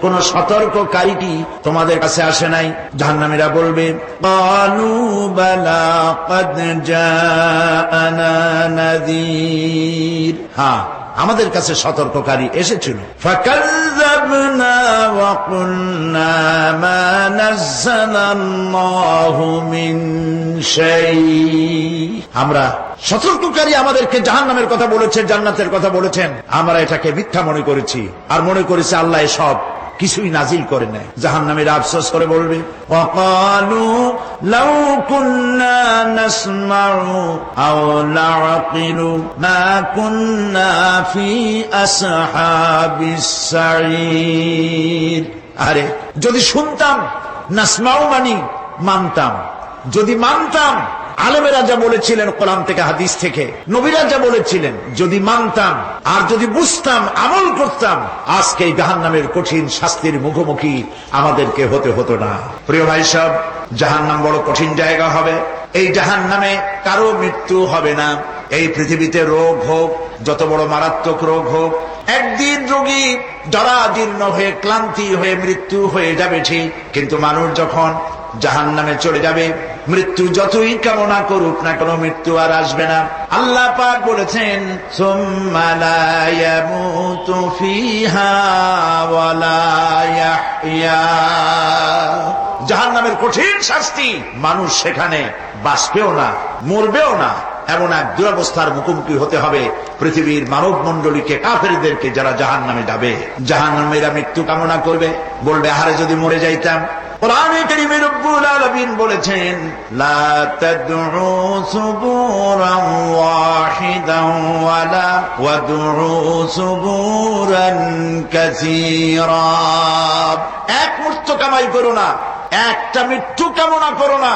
কোন সতর্ককারীটি তোমাদের কাছে আসে নাই? জাহান্নামীরা বলবে হ্যাঁ আমাদের কাছে সতর্ককারী এসেছিল। আমরা সতর্ককারী আমাদেরকে জাহান নামের কথা বলেছেন জান্নাতের কথা বলেছেন। আমরা এটাকে মিথ্যা মনে করেছি। আর মনে করেছি আল্লাহ সব কিছুই নাজিল করে নাই। জাহান নামের আফসোস করে বলবে লাউ কুন্না আরে, যদি শুনতাম, নাসমাউ মানি, মানতাম। যদি মানতাম আলেমেরা যা বলেছিলেন কোরআন থেকে, হাদিস থেকে। নবীরা যা বলেছিলেন, যদি মানতাম আর যদি বুঝতাম, আমল করতাম আজকে এই জাহান নামের কঠিন শাস্তির মুখোমুখি আমাদেরকে হতে হতো না। প্রিয় ভাই সব জাহান নাম বড় কঠিন জায়গা হবে। এই জাহান নামে কারও মৃত্যু হবে না। এই পৃথিবীতে রোগ হোক, যত বড় মারাত্মক রোগ হোক, একদিন রোগী জরাজীর্ণ হয়ে, ক্লান্তি হয়ে, মৃত্যু হয়ে যাবে ঠিক, কিন্তু মানুষ যখন জাহান নামে চলে যাবে মৃত্যু যতই কামনা করুক না কোনো মৃত্যু আর আসবে না আল্লাহ পাক বলেছেন। জাহান নামের কঠিন শাস্তি মানুষ সেখানে বাঁচবেও না, মরবেও না, এমন এক দুরবস্থার মুখোমুখি হতে হবে পৃথিবীর মানব মন্ডলীকে কাফেরদেরকে যারা জাহান নামে যাবে জাহান নামেরা মৃত্যু কামনা করবে, বলবে, আহারে যদি মরে যাইতাম বলেছেন এক কামাই করো না, একটা মৃত্যু কামনা করো না,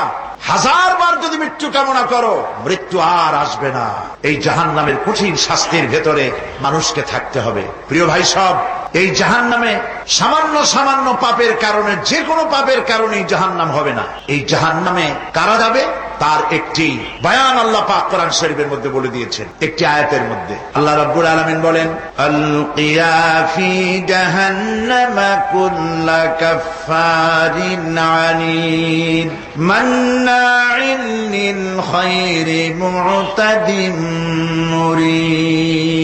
হাজার বার যদি মৃত্যু কামনা করো, মৃত্যু আর আসবে না। এই জাহান নামের কঠিন শাস্তির ভেতরে মানুষকে থাকতে হবে। প্রিয় ভাই সব এই জাহান নামে সামান্য সামান্য পাপের কারণে যে কোনো পাপের কারণেই জাহান নাম হবে না। এই জাহান নামে কারা যাবে? তার একটি বয়ান আল্লাহ পাক কোরআন শরীফের মধ্যে বলে দিয়েছেন, একটি আয়াতের মধ্যে। আল্লাহ রাব্বুল আলামিন বলেন ফি জাহান্নাম কুল্লা কাফারিন আনিদ মান্নাইন লিল খায়রি মুতাদিম মুরিব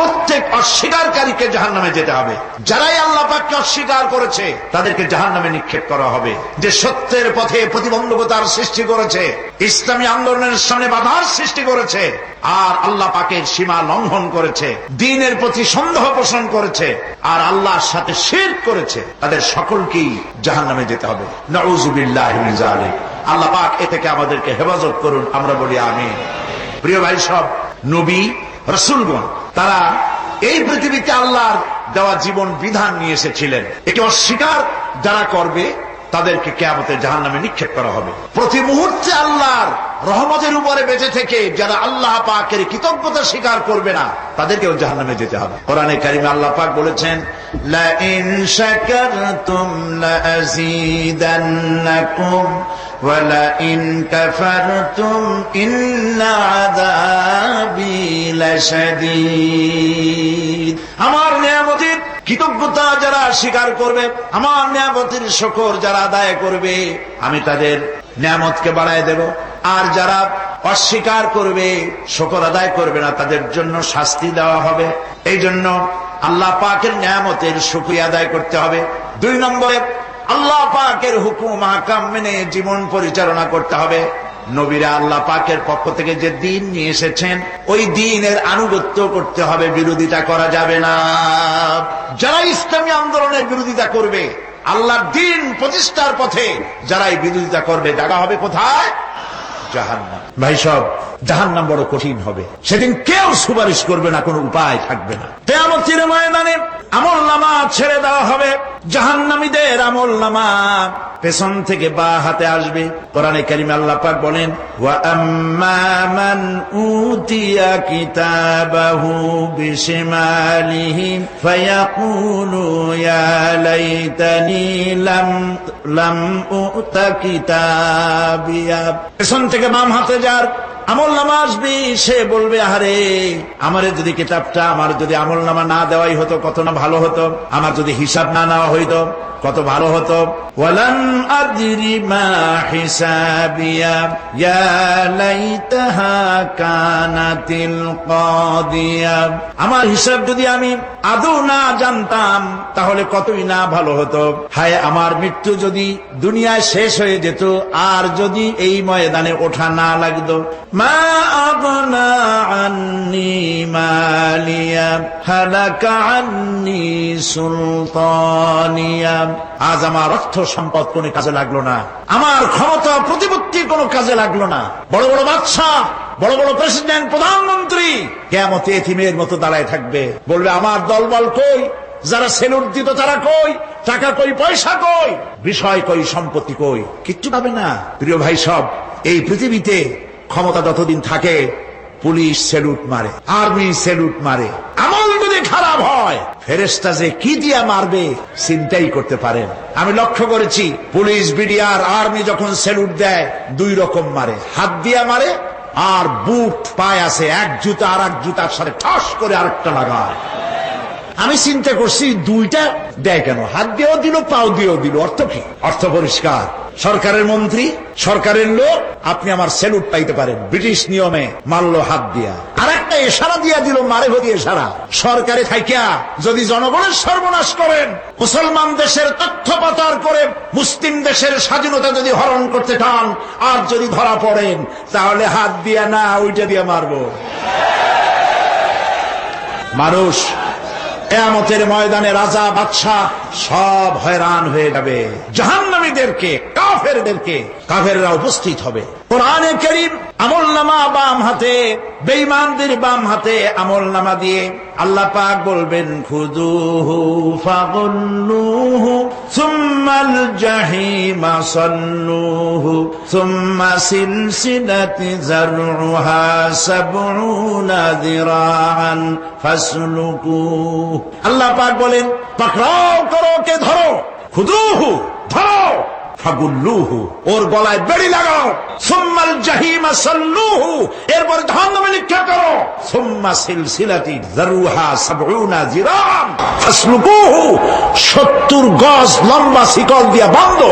প্রত্যেক অস্বীকারীকে জাহান্নামে যেতে হবে। যারাই আল্লাহ পাককে অস্বীকার করেছে, তাদেরকে জাহান্নামে নিক্ষেপ করা হবে। যে সত্যের পথে প্রতিবন্ধকতার সৃষ্টি করেছে, ইসলামী আন্দোলনের সামনে বাধার সৃষ্টি করেছে, আর আল্লাহ পাকের সীমা লঙ্ঘন করেছে, দিনের প্রতি সন্দেহ পোষণ করেছে, আর আল্লাহর সাথে শের করেছে, তাদের সকলকেই জাহান্নামে যেতে হবে। নউজুবিল্লাহ জালিক। আল্লাহ পাক এ থেকে আমাদেরকে হেফাজত করুন। আমরা বলি আমি প্রিয় ভাই সব, নবী, রসুলগণ তারা এই পৃথিবীতে আল্লাহর দেওয়া জীবন বিধান নিয়ে এসেছিলেন। একে অস্বীকার যারা করবে তাদেরকে কেয়ামতের জাহান নামে নিক্ষেপ করা হবে। প্রতি মুহূর্তে আল্লাহর রহমতের উপরে বেঁচে থেকে যারা আল্লাহ পাকের কৃতজ্ঞতা স্বীকার করবে না, তাদেরকেও জাহান নামে যেতে হবে। কোরআনে কারিমে আল্লাহ পাক বলেছেন আমার নিয়ামতি কৃতজ্ঞতা যারা স্বীকার করবে, আমার নিয়ামতের শকর যারা আদায় করবে, আমি তাদের নিয়ামতকে বাড়ায় দেব। আর যারা অস্বীকার করবে, শকর আদায় করবে না, তাদের জন্য শাস্তি দেওয়া হবে। এই জন্য আল্লাহ পাকের নিয়ামতের শুক্রিয়া আদায় করতে হবে। দুই নম্বরে, আল্লাহ পাকের হুকুম হাকাম মেনে জীবন পরিচালনা করতে হবে। নবীরা আল্লাহ পাকের পক্ষ থেকে যে দিন নিয়ে এসেছেন, ওই দিনের আনুগত্য করতে হবে, বিরোধিতা করা যাবে না। যারা ইসলামী আন্দোলনের বিরোধিতা করবে, আল্লাহর দিন প্রতিষ্ঠার পথে যারা এই বিরোধিতা করবে, জায়গা হবে কোথায়? জাহান্নাম। ভাই সব, জাহান্নাম বড় কঠিন হবে। সেদিন কেউ সুপারিশ করবে না, কোনো উপায় থাকবে না। তেমন ময়দানে আমল নামা ছেড়ে দেওয়া হবে। জাহান্নামীদের আমল নামা পেছন থেকে বা হাতে আসবে। কোরআনে কারিমে আল্লাহ পাক বলেন লাম পেছন থেকে বাম হাতে যার আমল নামা আসবি, সে বলবে, আহারে, আমার যদি কিতাবটা, আমার যদি আমল নামা না দেওয়াই হতো, কত না ভালো হতো, আমার যদি হিসাব না নেওয়া হইতো কত ভালো হতো। মা আমার হিসাব যদি আমি আদৌ না জানতাম, তাহলে কতই না ভালো হতো। হায়, আমার মৃত্যু যদি দুনিয়ায় শেষ হয়ে যেত, আর যদি এই ময়দানে ওঠা না লাগতো। মা আগনা হালাকা আন্নি আজ আমার অর্থ সম্পদ কোনো কাজে লাগল না। আমার ক্ষমতা প্রতিপত্তি কোনো কাজে লাগল না। বড় বড় বাদশাহ, বড় বড় প্রেসিডেন্ট, প্রধানমন্ত্রী কেমতে এথিমের মতো দাঁড়ায় থাকবে। বলবে, আমার দলবল কই? যারা সেলুট দিত তারা কই? টাকা কই, পয়সা কই? বিষয় কই, সম্পত্তি কই? কিচ্ছু পাবে না। প্রিয় ভাই সব, এই পৃথিবীতে ক্ষমতা যতদিন থাকে, পুলিশ সেলুট মারে, আর্মি সেলুট মারে। যদি খারাপ হয়। ফেরেস্তা যে কি দিয়া মারবে, চিন্তাই করতে পারেন আমি লক্ষ্য করেছি, পুলিশ, বিডিআর, আর্মি যখন সেলুট দেয়, দুই রকম মারে। হাত দিয়া মারে, আর বুট, পায় আছে, এক জুতা আর এক জুতার সাথে ঠাস করে আরেকটা লাগায়। আমি চিন্তা করছি, দুইটা দেয় কেন? হাত দিয়েও দিল, পাও দিয়েও দিল। অর্থ কি? অর্থ পরিষ্কার। সরকারের মন্ত্রী, সরকারের লোক, আপনি আমার সেলুট পাইতে পারেন। ব্রিটিশ নিয়মে মারলো হাত দিয়া। আর একটা এশারা দিয়া দিল, মারে ভরি এশারা সরকারে থাইকা, যদি জনগণের সর্বনাশ করেন, মুসলমান দেশের তথ্য পাচার করে, মুসলিম দেশের স্বাধীনতা যদি হরণ করতে চান, আর যদি ধরা পড়েন, তাহলে হাত দিয়া না ওইটা দিয়া মারবো। মানুষ কেয়ামতের ময়দানে রাজা বাদশাহ সব হয়রান হয়ে যাবে। জাহান্নামীদেরকে কাফেরদেরকে কাফেররা উপস্থিত হবে। কোরআনে করিম আমল নামা বাম হাতে, বেঈমানদের বাম হাতে আমল নামা দিয়ে আল্লাহ পাক বলবেন খুদুহু ফাগুল্লুহু সুম্মাল জাহিমা সাল্লুহু সুম্মা সিলসিলাতি জারউহা সাবউনা যিরাআন ফাসলুকুহু। আল্লাহ পাক বলেন, পাকড়াও করো কে ধরো খুদুহু ধরো। ফাগুল্লুহু, ওর গলায় বেড়ি লাগাও। সোম্মাল জাহিমা সল্লুহু, এরপর ধান্দামে নিক্ষেপ করো। সুম্মা সিলসিলাতি জারুহা সাবউনা জিরাম। ফাসলুকুহু 70 গজ লম্বা শিকল দিয়া বাঁধো